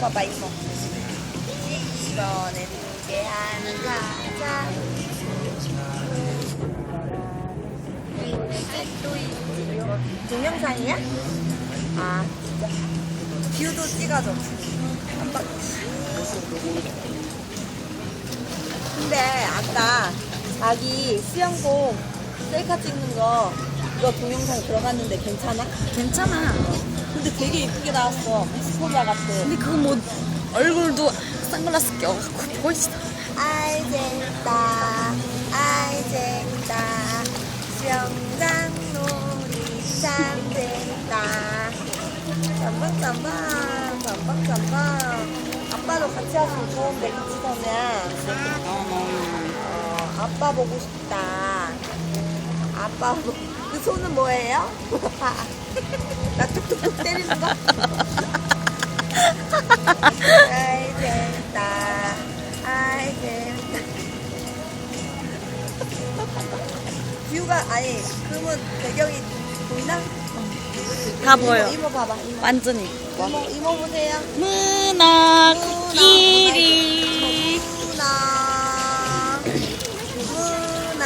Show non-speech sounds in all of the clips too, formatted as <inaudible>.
이모 이번에 함께하는 가자 또 있지요 동영상이야? 아 진짜 뷰도 찍어줘 한 번. 근데 아까 자기 수영복 셀카 찍는 거 그거 동영상 들어갔는데 괜찮아? 괜찮아. 근데 되게 예쁘게 나왔어. 미스코리아 같아. 근데 그거 뭐 얼굴도 선글라스 껴갖고 보이지도 않아. 아이 재밌다. 아이 재밌다. 수영장 놀이 참 재밌다 짬방 짬방 짬방 짬방 아빠도 같이 왔으면 좋은데 같이 서면. 어, 아빠 보고 싶다. 아빠 보... 그 손은 뭐예요? <laughs> <laughs> 나 툭툭툭 때리는 거? <laughs> 아이 재밌다 아이 재밌다 뷰가 아니 그러면 배경이 보이나? 다 보여. 이모, 이모 봐봐 이모 완전히. 이모, 이모 보세요 코끼리. 문화 문화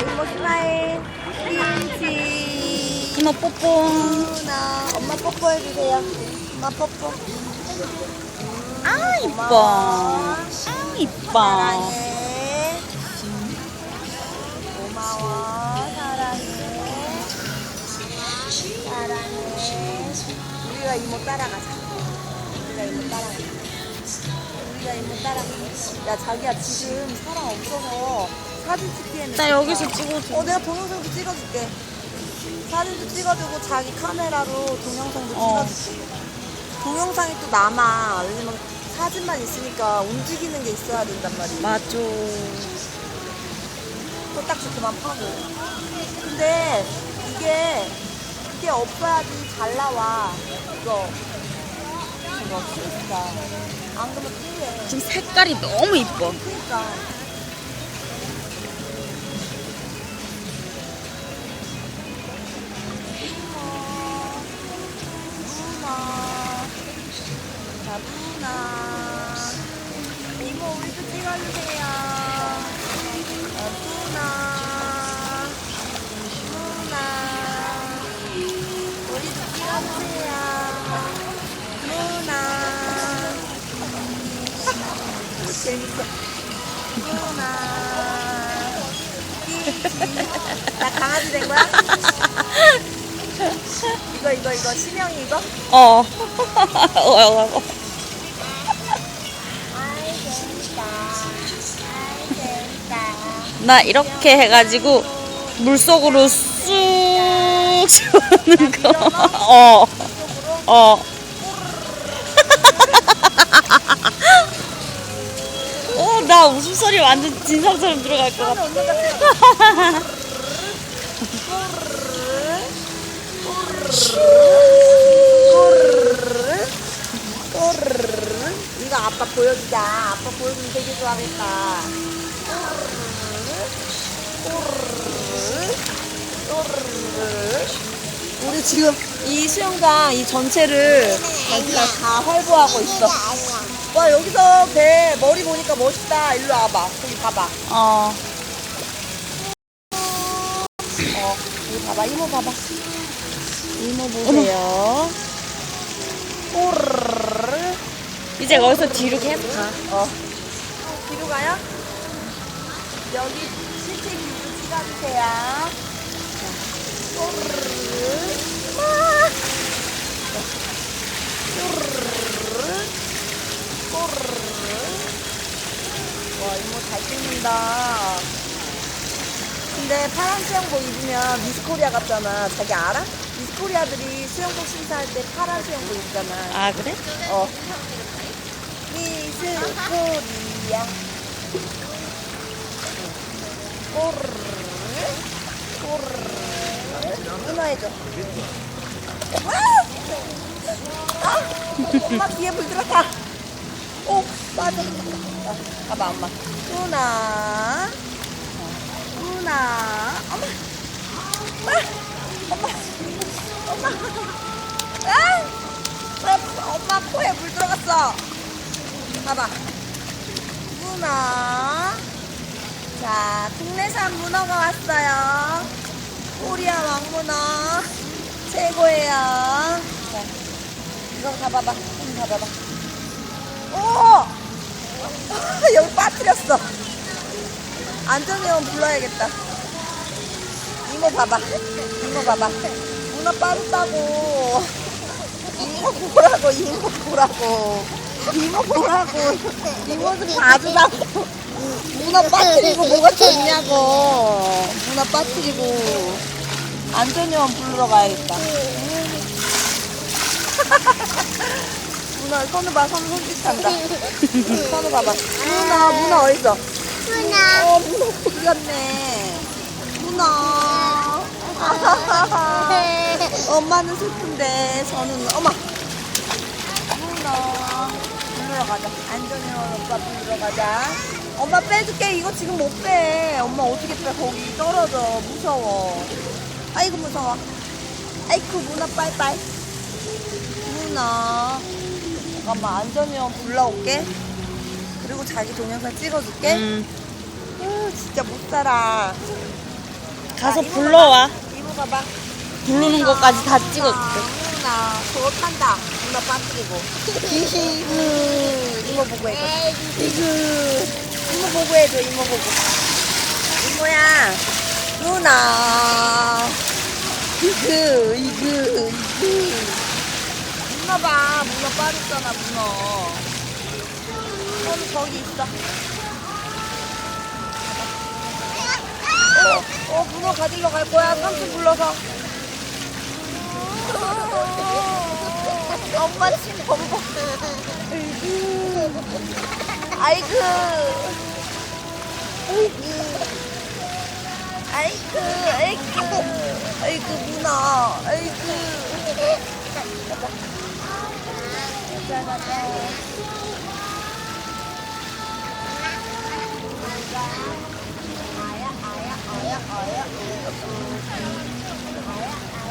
이모 스마일 이모 뽀뽀. 문화 엄마 뽀뽀해 주세요. 엄마 뽀뽀. 아 이뻐. 아 이뻐. 사랑해. 고마워 사랑해. 사랑해. 우리가 이모 따라가자 우리가 이모 따라가자 우리가 이모 따라가자 야 자기야 지금 사람 없어서 사진 찍기에는 나 여기서 찍어줘. 어 내가 동영상도 찍어줄게 사진도 찍어주고 자기 카메라로 동영상도 어. 찍어줄게 동영상이 또 남아. 왜냐면 사진만 있으니까 움직이는 게 있어야 된단 말이야 맞아. 코딱지 그만 파고. 근데 이게 이게 없어야지 잘 나와. 이거. 이거 진짜 안 그러면 큰게 지금 색깔이 너무 이뻐. 그니까 자 문어 이모 우리도 찍어주세요. 자, 문어 문어 우리도 찍어주세요. 문어 재밌어 문어 나 강아지 된 거야? 이거 이거 이거. 심형이 이거? 어. <laughs> 나 이렇게 해가지고 물속으로 쑥 들어오는 거. 어. 어. 어, 나 웃음소리 완전 진상처럼 들어갈 것 같아. 이거 아빠 보여주자 아빠 보여주면 되게 좋아하겠다 꼬르르 우리 지금 이 수영장 이 전체를 자기가 다 활보하고 있어. 와 여기서 배 머리 보니까 멋있다. 일로 와봐. 여기 봐봐. 어. 어 여기 봐봐. 이모 봐봐. 이모 보세요. 꼬르르 이제 거기서 뒤로 계속 가. 어. 뒤로 가요? 여기 찍어주세요. 와, 이모 잘 찍는다. 근데 파란 수영복 입으면 미스코리아 같잖아. 자기 알아? 미스코리아들이 수영복 심사할 때 파란 수영복 입잖아. 아, 그래? 어. 미스 코리아. 꼬르르. 꼬르르. 인어해줘. 와! 아! 엄마 뒤에 물 들어가. 오, 빠져. 아, 봐봐, 엄마. 누나. 누나. 엄마. 엄마. 엄마. 엄마. 아! 어, 엄마 코에 물 들어갔어. 봐봐. 문어. 자, 국내산 문어가 왔어요. 코리아 왕문어. 최고예요. 자, 이거 가봐봐. 좀 가봐봐. 오! <laughs> 여기 빠뜨렸어. 안전요원 불러야겠다. 이모 봐봐. 이모 봐봐. 문어 빠졌다고. 이모 보라고, 이모 보라고. 이모 보라고. 이모 좀 봐주라고. 문어 빠뜨리고 뭐가 좋냐고. 문어 빠뜨리고. 안전요원 부르러 가야겠다. <laughs> 문어, 손을 봐, 손 손짓한다. 손을 봐봐. 문어, 문어 어딨어? 누나. 어, 문어 어디갔네. 문어. <laughs> 엄마는 슬픈데 저는 어머 문어 부르러 가자. 안전요원 오빠 부르러 가자. 엄마 빼줄게. 이거 지금 못 빼. 엄마 어떻게 빼? 거기 떨어져. 무서워. 아이고 무서워. 아이쿠 문어 빠이빠이. 문어 잠깐만 안전요원 불러올게. 그리고 자기 동영상 찍어줄게. 음, 아, 진짜 못 살아. 가서 자, 이모 불러와. 봐봐. 이모 봐봐. 부르는 것까지 다 찍어줄게. 나 저거 탄다. 누나 빠뜨리고. 이그 이모 보고 해줘. 이그 이모 보고 해줘. 이모 보고. 이모야. 누나. 이그 이그 이그. 문어 봐. 문어 빠졌잖아. 문어. 손 저기 있어. 어, 어 문어 가지러 갈 거야. 삼촌 불러서. 엄마 침 범벅. 아이고. 아이고. 아이고, 아이고. 문어. 아이고. 가자. 가자, 가자. 아야, 아야, 아야, 아야. 아,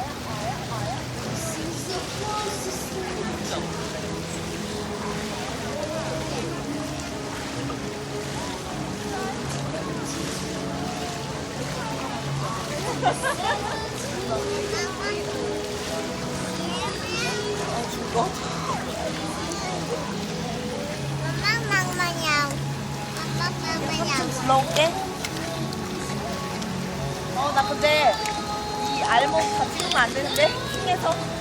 어, 나 근데 이 알몸 다 찍으면 안 되는데? 층에서. “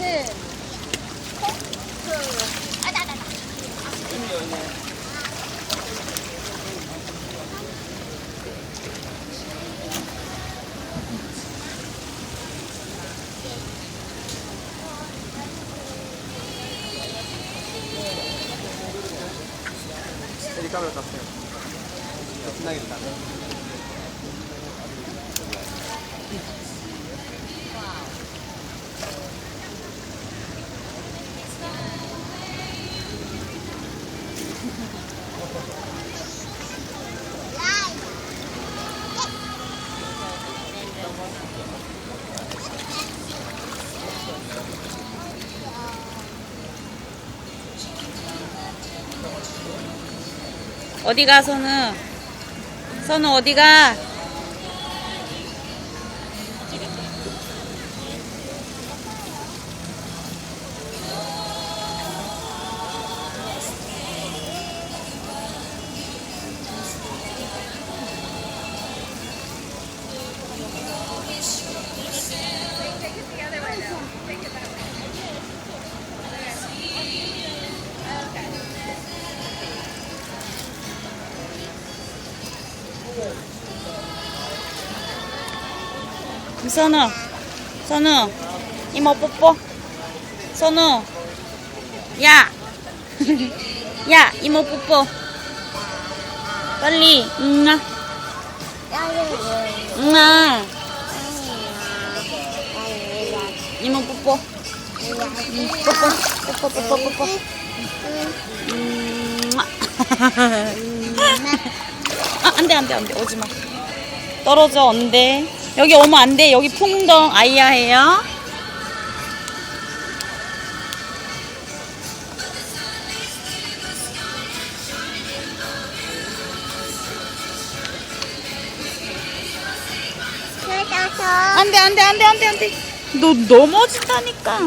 셋. telecamera 어디 가, 선우? 선우 어디 가? 선우, 선우, 이모 뽀뽀. 선우, 야, <laughs> 야, 이모 뽀뽀. 빨리, 응아, 응아, 이모 뽀뽀. 응, 뽀뽀, 뽀뽀, 뽀뽀, 뽀뽀. 음, <laughs> 아, 안 돼, 안 돼, 안 돼. 오지 마. 떨어져, 안 돼. 여기 오면 안 돼. 여기 풍덩 아이야해요. 안 돼, 안 돼, 안 돼, 안 돼, 안 돼. 너 넘어진다니까.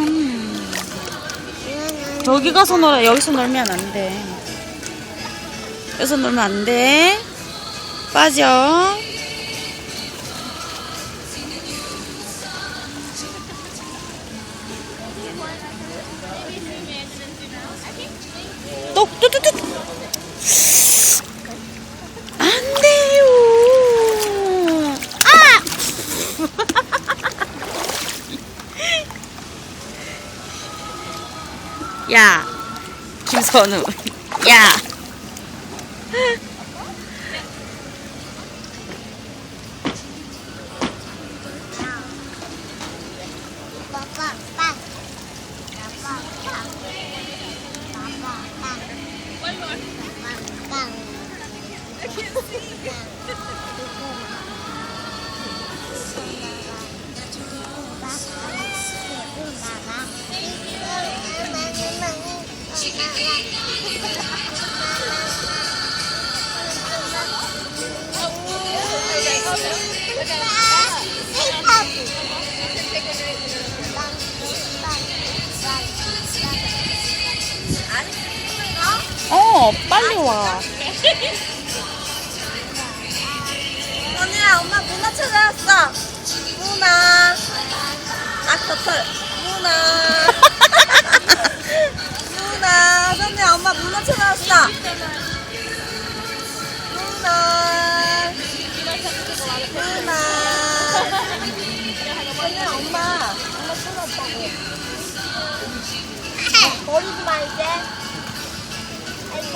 여기 가서 놀아. 여기서 놀면 안 돼. 여기서 놀면 안 돼. 빠져. 또, 또, 또, 또. 안 돼요. 아! <laughs> 야, 김선우. 야. 어, 빨리 와. 언니야, 엄마 누나. 누나. 언니 엄마. 엄마 끊었다고. 버리지 마 이제.